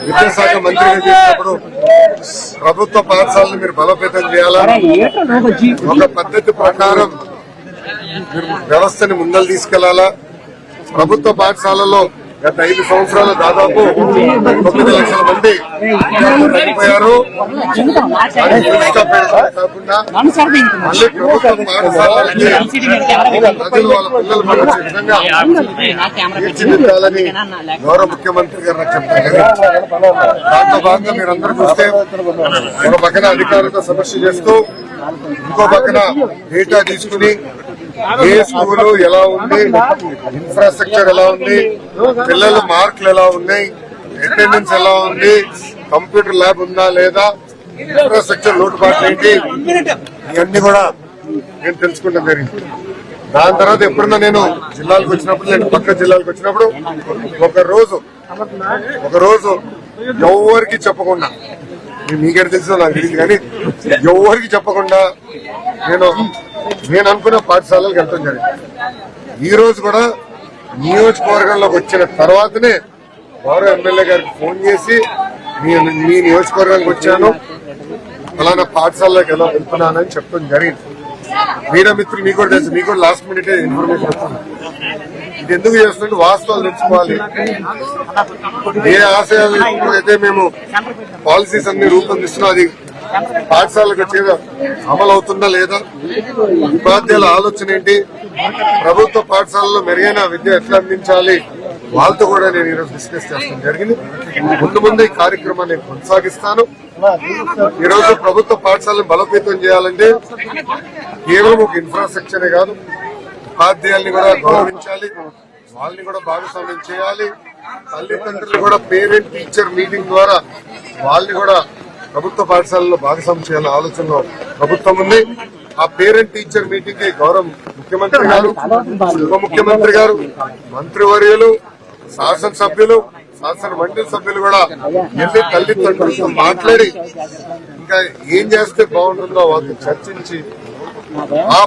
విద్యాశాఖ మంత్రిగా చేసినప్పుడు ప్రభుత్వ పాఠశాలను మీరు బలోపేతం చేయాలని ఒక పద్ధతి ప్రకారం వ్యవస్థని ముందలు తీసుకెళ్ళాలా? ప్రభుత్వ పాఠశాలలో గత ఐదు సంవత్సరాలు దాదాపు తొమ్మిది లక్షల మంది చనిపోయారు. కాకుండా మళ్ళీ ప్రజలు వాళ్ళ పిల్లలు విధంగా తీర్చిదిద్దాలని గౌరవ ముఖ్యమంత్రి గారు నాకు చెప్పారు. దాంట్లో భాగంగా మీరందరూ చూస్తే ఒక పక్కన అధికారులతో సమస్య చేస్తూ ఇంకో పక్కన డేటా తీసుకుని ఏ స్కూలు ఎలా ఉంది? ఇన్ఫ్రాస్ట్రక్చర్ ఎలా ఉంది? పిల్లల మార్కులు ఎలా ఉన్నాయి? అటెండెన్స్ ఎలా ఉంది? కంప్యూటర్ ల్యాబ్ ఉందా లేదా? ఇన్ఫ్రాస్ట్రక్చర్ లోటుపాట్లు ఏంటి? ఇవన్నీ కూడా నేను తెలుసుకుంటాం జరిగింది దాని తర్వాత ఎప్పుడన్నా నేను జిల్లాలకు వచ్చినప్పుడు నేను పక్క జిల్లాలకు వచ్చినప్పుడు ఒక రోజు ఒక రోజు ఎవరికి చెప్పకుండా మీకే తెలుసు నాకు తెలియదు కానీ ఎవరికి చెప్పకుండా నేను నేను అనుకున్న పాఠశాలలకు వెళ్తాం జరిగింది. ఈ రోజు కూడా నియోజకవర్గంలోకి వచ్చిన తర్వాతనే వారు ఎమ్మెల్యే గారికి ఫోన్ చేసి మీ మీ నియోజకవర్గానికి వచ్చాను అలానా పాఠశాలలోకి ఎలా వెళ్తున్నానని చెప్పడం జరిగింది. మీడియా మిత్రులు మీకు కూడా తెలుసు మీకు కూడా లాస్ట్ మినిట్ ఇన్ఫర్మేషన్ వస్తుంది ఇది ఎందుకు చేస్తుంటే వాస్తవాలు తెలుసుకోవాలి. ఏ ఆశయాలు అయితే మేము పాలసీస్ అన్ని రూపొందిస్తున్నాం అది పాఠశాలకు వచ్చేదా అమలు అవుతుందా లేదా? ఉపాధ్యాయుల ఆలోచన ఏంటి? ప్రభుత్వ పాఠశాలలో మెరుగైన విద్య ఎట్లా అందించాలి? వాళ్ళతో కూడా నేను ఈరోజు డిస్కస్ చేస్తాను జరిగింది. ముందు ముందు ఈ కార్యక్రమాన్ని కొనసాగిస్తాను. ఈరోజు ప్రభుత్వ పాఠశాలను బలోపేతం చేయాలంటే కేవలం ఒక ఇన్ఫ్రాస్ట్రక్చరే కాదు ఉపాధ్యాయుల్ని కూడా గౌరవించాలి వాళ్ళని కూడా భాగస్వామ్యం చేయాలి. తల్లిదండ్రులు కూడా పేరెంట్ టీచర్ మీటింగ్ ద్వారా వాళ్ళని కూడా ప్రభుత్వ పాఠశాలలో భాగస్వామ్యం చేయాలనే ఆలోచనలో ప్రభుత్వం ఉంది. ఆ పేరెంట్ టీచర్ మీటింగ్కి గౌరవం ముఖ్యమంత్రి గారు ఉప ముఖ్యమంత్రి గారు మంత్రివర్యులు శాసనసభ్యులు శాసన మండలి సభ్యులు కూడా వెళ్ళి తల్లిదండ్రులతో మాట్లాడి ఇంకా ఏం చేస్తే బాగుంటుందో వాళ్ళతో చర్చించి ఆ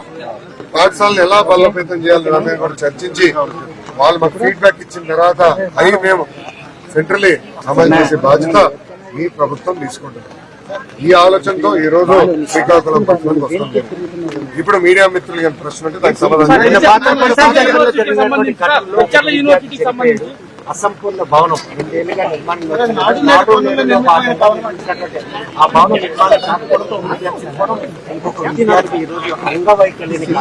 పాఠశాలను ఎలా బలోపేతం చేయాలి దాని కూడా చర్చించి వాళ్ళు మాకు ఫీడ్బ్యాక్ ఇచ్చిన తర్వాత అవి మేము సెంట్రలీ అమలు చేసే బాధ్యత ఈ ప్రభుత్వం తీసుకుంటుంది. ఈ ఆలోచనతో ఈ రోజు శ్రీకాకుళం పట్టణానికి వస్తుంది ఇప్పుడు మీడియా మిత్రులు కానీ ప్రశ్న ఉంటే దానికి సమాధానం అసంపూర్ణ భవనం. రెండేళ్ళుగా నిర్మాణం వచ్చింది. నాలుగో నెలలో భాగంగా నిర్మించినటువంటి ఆ భవన నిర్మాణం కాకపోవడంతో విద్యార్థించడం ఇంకొక విద్యార్థి ఈ రోజు అంగవైకల్యానికి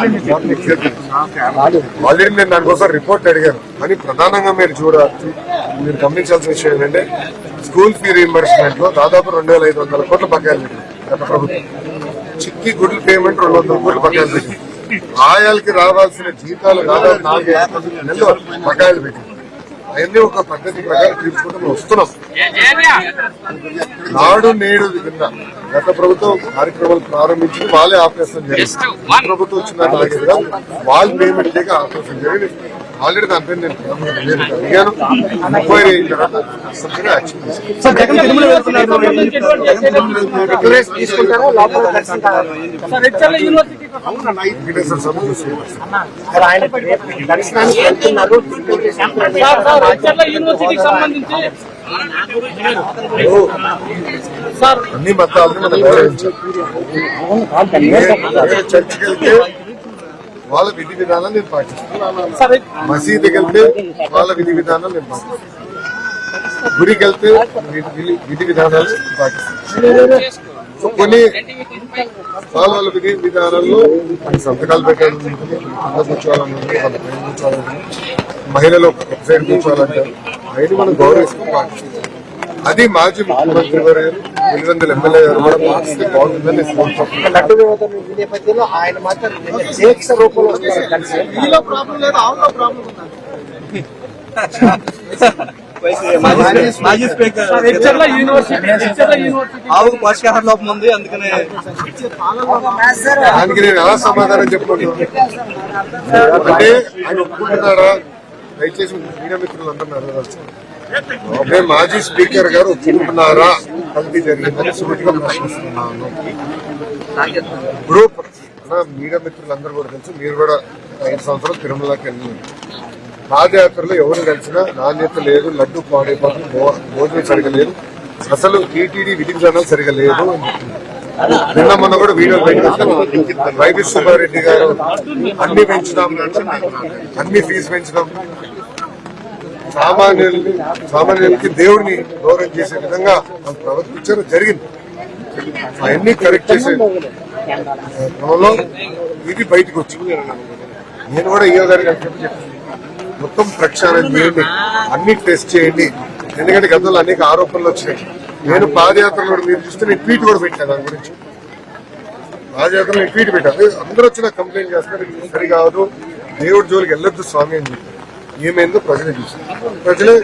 ఆల్రెడీ నేను దానికోసం రిపోర్ట్ అడిగాను. కానీ ప్రధానంగా మీరు చూడ మీరు గమనించాల్సిన విషయం ఏంటంటే స్కూల్ ఫీ రీఎంబర్స్మెంట్లో దాదాపు రెండు వేల ఐదు వందల కోట్ల బకాయిలు పెట్టింది గత ప్రభుత్వం. చిక్కి గుడ్ల పేమెంట్ రెండు వందల కోట్ల బకాయిలు పెట్టింది ఆయాలకి రావాల్సిన జీతాలు దాదాపు నాలుగు ఐదు నెలలు బకాయిలు పెట్టింది అవన్నీ ఒక పద్ధతి ప్రకారం మేము వస్తున్నాం. నాడు నేడు కింద గత ప్రభుత్వం కార్యక్రమాలు ప్రారంభించి వాళ్ళే ఆపరేషన్ ఈ ప్రభుత్వం వచ్చిన వాళ్ళు పేమెంట్ చేయక ఆపరేషన్ జరిగింది. ఆల్రెడీ దానిపై నేను ప్రధానమంత్రి నివేదిక అడిగాను ఎంక్వైరీ అయిన తర్వాత యాక్షన్ అన్ని మతాలను మనం గౌరవించాలి. చర్చికి వెళ్తే వాళ్ళ విధి విధానాలు నేను పాటిస్తాను మసీదుకి వెళ్తే వాళ్ళ విధి విధానాలు నేను పాటిస్తాను గుడికి వెళ్తే విధి విధానాలు పాటిస్తాను సో కొన్ని వాళ్ళ వాళ్ళ విధి విధానాల్లో సంతకాలు పెట్టాలి కింద కూర్చోవాలని ఉంది, వాళ్ళ పైన కూర్చోవాలని ఉంది. మహిళలు ఒక సైడ్ కూర్చోవాలంటారు. అవన్నీ మనం గౌరవిస్తూ పాటిస్తాం అది మాజీ ముఖ్యమంత్రి గారు ఎనిమిది ఎమ్మెల్యే గారు కూడా పాటిస్తే బాగుంటుందని నేపథ్యంలో ఆయన మాత్రం రూపంలో ఆవుకు పోషకాహార లోపం ఉంది అందుకనే. దానికి నేను ఎలా సమాధానం చెప్పుకుంటున్నాను అంటే ఆయన ఒప్పుకుంటున్నారా? దయచేసి మీడియా మిత్రులు అంటున్నారు అంటే మాజీ స్పీకర్ గారు ఒప్పుకుంటున్నారా? కలిపి జరిగిందని సూటిగా ప్రశ్నిస్తున్నాను. ఇప్పుడు మీడియా మిత్రులందరూ కూడా తెలుసు. మీరు కూడా ఐదు సంవత్సరాలు తిరుమలకి వెళ్ళి పాదయాత్రలో ఎవరు కలిసినా నాణ్యత లేదు లడ్డు పాడైపోతుంది పాత్ర భోజనం సరిగా లేదు. అసలు టీటీడీ విధి విధానాలు సరిగా లేదు నిన్న మొన్న కూడా వీడియో బయట వైవి సుబ్బారెడ్డి గారు అన్ని పెంచుదాం అన్ని ఫీజు పెంచుదాం. సామాన్యుల్ని సామాన్యులకి దేవుడిని గౌరవం చేసే విధంగా వాళ్ళు ప్రవర్తించడం జరిగింది. అవన్నీ కరెక్ట్ చేసే క్రమంలో ఇది బయటకు వచ్చింది. నేను కూడా ఈయో గారికి చెప్పి మొత్తం ప్రక్షాళన చేయండి అన్ని టెస్ట్ చేయండి. ఎందుకంటే గతంలో అనేక ఆరోపణలు వచ్చినాయి. నేను పాదయాత్రలో కూడా మీరు చూస్తే నేను ట్వీట్ కూడా పెట్టాను దాని గురించి. పాదయాత్రలో నేను ట్వీట్ పెట్టాను. అందరూ వచ్చిన కంప్లైంట్ చేస్తారు సరికాదు. దేవుడి జోలికి వెళ్ళొద్దు స్వామి అని చెప్పి. ఏమైందో ప్రజలే చూసారు ప్రజలే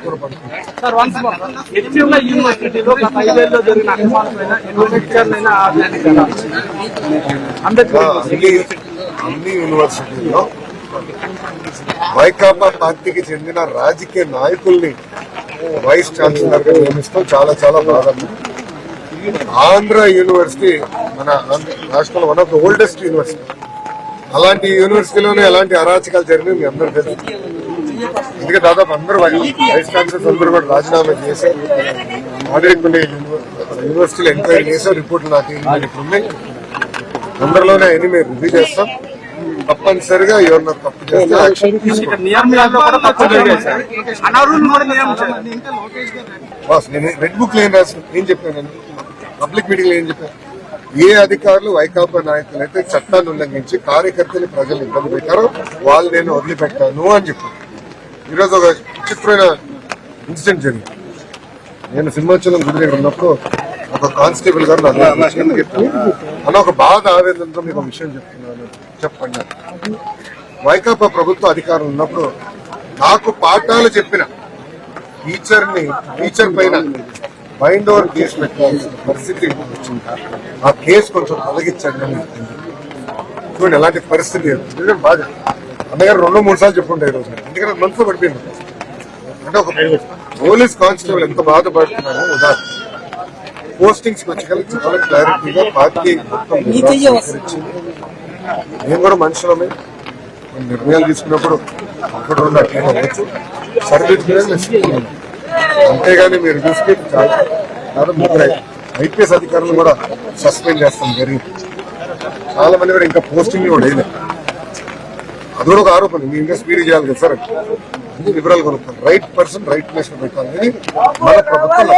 అన్ని యూనివర్సిటీల్లో వైకాపా పార్టీకి చెందిన రాజకీయ నాయకుల్ని వైస్ ఛాన్సలర్గా నియమిస్తాం చాలా చాలా బాధ ఆంధ్ర యూనివర్సిటీ మన రాష్ట్రంలో one of the oldest university అలాంటి యూనివర్సిటీలోనే ఎలాంటి అరాచకాలు జరిగినాయి మీ అందరూ తెలుసు. అందుకే దాదాపు అందరూ వైస్ ఛాన్సలర్స్ అందరూ కూడా రాజీనామా చేసి ఉండే యూనివర్సిటీలో ఎంక్వైరీ చేసాం రిపోర్ట్లు నాకు ఇప్పుడు ఉన్నాయి. తొందరలోనే అన్ని మేము రివ్యూ చేస్తాం. తప్పనిసరిగా ఎవరన్నా తప్పు చేస్తే యాక్షన్ బాస్ నేను రెడ్ బుక్లో ఏం రాసిన ఏం చెప్పాను పబ్లిక్ మీటింగ్లో ఏం చెప్పాను? ఏ అధికారులు వైకాపా నాయకులు అయితే చట్టాన్ని ఉల్లంఘించి కార్యకర్తలు ప్రజలు ఇబ్బంది పెట్టారో వాళ్ళు నేను వదిలిపెట్టాను అని చెప్పాను. ఈరోజు ఒక విచిత్రమైన ఇన్సిడెంట్ జరిగింది. నేను సింహాచలం గుడి దగ్గర ఉన్నప్పుడు ఒక కానిస్టేబుల్ గారు నా అన్న ఒక బాధ ఆవేదనతో మీకు ఒక విషయం చెప్తున్నాను. చెప్పండి. వైకాపా ప్రభుత్వ అధికారం ఉన్నప్పుడు నాకు పాఠాలు చెప్పిన టీచర్ని టీచర్ పైన మైండ్ ఓవర్ కేసు పెట్టాల్సిన పరిస్థితి వచ్చింది? ఆ కేసు కొంచెం తొలగించండి అని చెప్పింది. చూడండి ఎలాంటి పరిస్థితి లేదు. అన్నగారు రెండు మూడు సార్లు చెప్పుంటే ఈ రోజు ఎందుకంటే మనసులో పడిపోయింది. అంటే ఒక పోలీస్ కానిస్టేబుల్ ఎంత బాధపడుతున్నారో ఉదాహరణ. పోస్టింగ్స్ వచ్చి చాలా క్లారిటీగా పార్టీ మొత్తం. మేము కూడా మనుషులమే. నిర్ణయాలు తీసుకున్నప్పుడు అప్పుడు రెండు అట్లా అవ్వచ్చు సర్వీస్. అంతేగాని మీరు చూస్తే చాలా చాలా ముగ్గురు ఐపీఎస్ అధికారులు కూడా సస్పెండ్ చేస్తాం జరిగింది. చాలా మంది కూడా ఇంకా పోస్టింగ్ కూడా వేయలేదు. అది కూడా ఒక ఆరోపణ. మీ ఇంకా స్పీడ్ చేయాలి కదా సార్? అన్ని వివరాలు కొనుక్కోండి. రైట్ పర్సన్ రైట్ ప్లేస్లో పెట్టాలని మన ప్రభుత్వం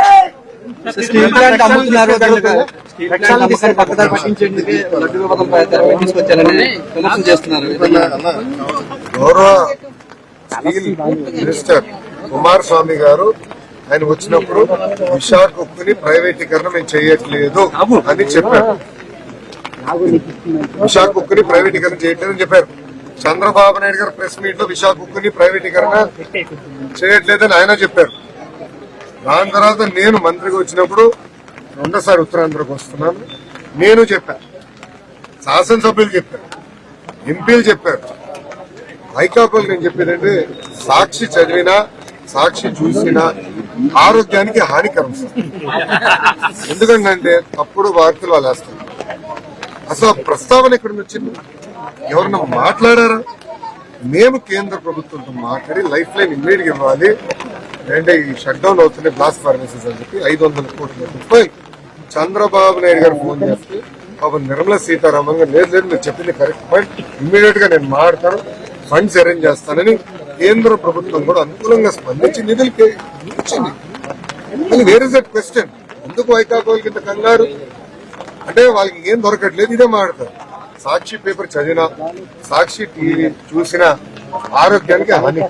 లక్ష్యం గౌరవ స్టీల్ మినిస్టర్ కుమారస్వామి గారు ఆయన వచ్చినప్పుడు విశాఖ ఉక్కుని ప్రైవేటీకరణ మేము చేయట్లేదు అని చెప్పారు. విశాఖ ఉక్కుని ప్రైవేటీకరణ చేయట్లేదని చెప్పారు. చంద్రబాబు నాయుడు గారు ప్రెస్ మీట్లో విశాఖ ఉక్కుని ప్రైవేటీకరణ చేయట్లేదని ఆయన చెప్పారు. దాని తర్వాత నేను మంత్రిగా వచ్చినప్పుడు రెండోసారి ఉత్తరాంధ్రకు వస్తున్నాను. నేను చెప్పాను శాసనసభ్యులు చెప్పారు. ఎంపీలు చెప్పారు. వైకాపాలు నేను చెప్పేదంటే సాక్షి చదివినా సాక్షి చూసినా ఆరోగ్యానికి హానికరం ఎందుకంటే తప్పుడు వార్తలు వాళ్ళు వేస్తారు అసలు ప్రస్తావన ఎక్కడి నుంచి వచ్చింది? ఎవరన్నా మాట్లాడారా? మేము కేంద్ర ప్రభుత్వంతో మాట్లాడి లైఫ్ లైన్ ఇమ్మీడియట్ ఇవ్వాలి. అంటే ఈ షట్ డౌన్ అవుతున్నాయి బ్లాస్ట్ ఫార్మసీస్ అని చెప్పి ఐదు వందల కోట్ల రూపాయలు చంద్రబాబు నాయుడు గారు ఫోన్ చేస్తే పాపం నిర్మలా సీతారామన్ గారు లేదు లేదు మీరు చెప్పింది కరెక్ట్ పాయింట్ ఇమ్మీడియట్గా నేను మాట్లాడతాను ఫండ్స్ అరేంజ్ చేస్తానని కేంద్ర ప్రభుత్వం కూడా అనుకూలంగా స్పందించి నిధులు ఇచ్చింది. వేర్ ఇస్ దట్ క్వశ్చన్ ఎందుకు వైకాపాలకి కింద కంగారు? అంటే వాళ్ళకి ఏం దొరకట్లేదు ఇదే మాడతారు. సాక్షి పేపర్ చదివినా సాక్షి టీవీ చూసినా ఆరోగ్యానికి హాని.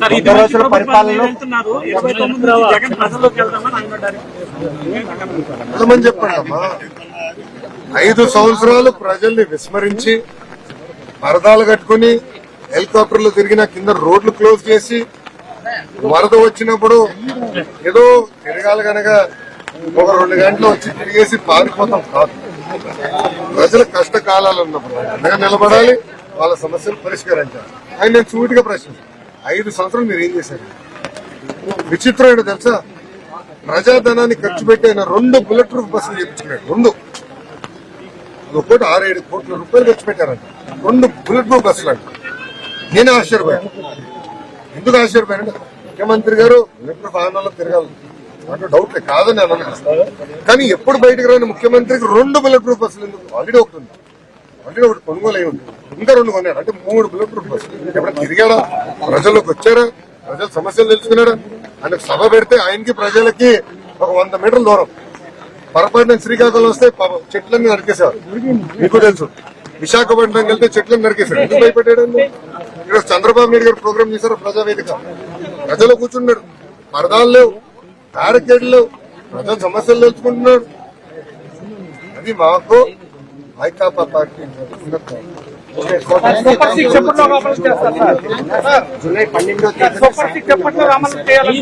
సార్ ఇది రోజుల పరిపాలన వెళ్తున్నారు ఇరవై తొమ్మిది నుంచి జగన్ ప్రజల్లోకి వెళ్తామని ఆయన అన్నారు. వెళ్ళమని చెప్పండి అమ్మా ఐదు సంవత్సరాలు ప్రజల్ని విస్మరించి పరదాలు కట్టుకుని హెలికాప్టర్లు తిరిగిన కింద రోడ్లు క్లోజ్ చేసి వరద వచ్చినప్పుడు ఏదో తిరగాలి కనుక ఒక రెండు గంటలు వచ్చి తిరిగేసి పారిపోతాం కాదు. ప్రజల కష్టకాలాలు ఉన్నప్పుడు అండగా నిలబడాలి వాళ్ళ సమస్యలు పరిష్కరించాలి. ఆయన నేను చూటిగా ప్రశ్న ఐదు సంవత్సరాలు మీరు ఏం చేశారు? విచిత్రమైన తెలుసా? ప్రజాధనాన్ని ఖర్చు పెట్టి ఆయన రెండు బుల్లెట్ ప్రూఫ్ బస్సులు చేయించుకున్నాడు. రెండు. ఒకటి ఆరు ఏడు కోట్ల రూపాయలు ఖర్చు పెట్టారంట. రెండు బుల్లెట్ ప్రూఫ్ బస్సులు అంట. నేను ఆశ్చర్యపోయాను. ఎందుకు ఆశ్చర్యపోయాను ముఖ్యమంత్రి గారు బుల్లెట్ ప్రూఫ్ వాహనాల్లో తిరగాలి. అంటే డౌట్ లేదు కాదని అనలేదు కానీ ఎప్పుడు బయటకు రాని ముఖ్యమంత్రికి రెండు బుల్లెట్ ప్రూఫ్ బస్సులు ఎందుకు? ఆల్రెడీ ఒకటి ఉంది. ఆల్రెడీ ఒకటి కొనుగోలు అయి ఉంది. ఇంకా రెండు కొన్నాడు. అంటే మూడు బుల్లెట్ ప్రూఫ్ బస్సులు ఎప్పుడు తిరిగాడా? ప్రజల్లోకి వచ్చారా ప్రజల సమస్యలు తెలుసుకున్నాడా? ఆయన సభ పెడితే ఆయనకి ప్రజలకి ఒక వంద మీటర్ల దూరం. పొరపాటున శ్రీకాకుళం వస్తే చెట్లన్నీ నరికేశారు. మీకు తెలుసు. విశాఖపట్నం వెళ్తే చెట్లను నరికేశారు. ఎందుకు భయపెట్టాడు ఇక్కడ చంద్రబాబు నాయుడు గారు ప్రోగ్రామ్ చేశారు? ప్రజావేదిక. ప్రజలు కూర్చున్నాడు పరదాలు లేవు. బ్యారికేడ్లు ప్రజల సమస్యలు తెలుసుకుంటున్నాడు అది మాకు వైకాపా పార్టీ సూపర్ సిక్స్ ఎప్పట్లో అమలు చేస్తారు సార్. జూలై పన్నెండో తేదీ సూపర్ సిక్స్ ఎప్పట్లో అమలు చేయాలి.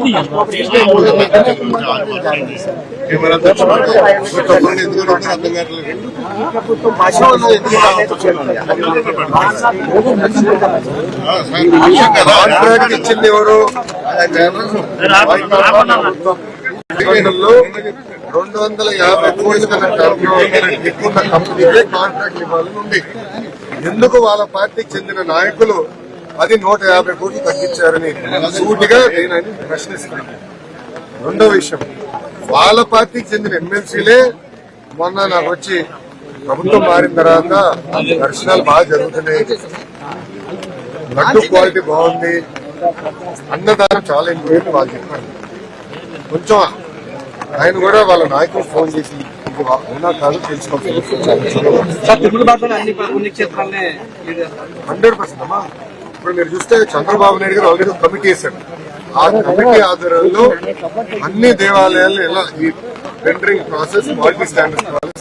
ప్రభుత్వం ఎందుకు ఇచ్చింది ఎవరు రెండు వందల యాభై కోట్ల కన్నా ఎక్కువ కంపెనీలే కాంట్రాక్ట్ ఇవ్వాలని ఉంది. ఎందుకు వాళ్ళ పార్టీకి చెందిన నాయకులు అది నూట యాభై కోట్లు తగ్గించారని సూటిగా నేను అని ప్రశ్నిస్తున్నాను. రెండో విషయం వాళ్ళ పార్టీకి చెందిన ఎమ్మెల్సీలే మొన్న నాకు వచ్చి ప్రభుత్వం మారిన తర్వాత దర్శనాలు బాగా జరుగుతున్నాయి. లడ్డు క్వాలిటీ బాగుంది. అన్నదానం చాలా ఇంపార్టెంట్ వాళ్ళు చెప్పారు. కొంచెం ఆయన కూడా వాళ్ళ నాయకులు ఫోన్ చేసి అయినా కాదు తెలుసుకోవాలి సార్ హండ్రెడ్ పర్సెంట్ అమ్మా ఇప్పుడు మీరు చూస్తే చంద్రబాబు నాయుడు గారు ఆల్రెడీ కమిటీ వేశాడు ఆ కమిటీ ఆధ్వర్యంలో అన్ని దేవాలయాలు ఎలా ఈ టెండరింగ్ ప్రాసెస్ క్వాలిటీ స్టాండర్డ్స్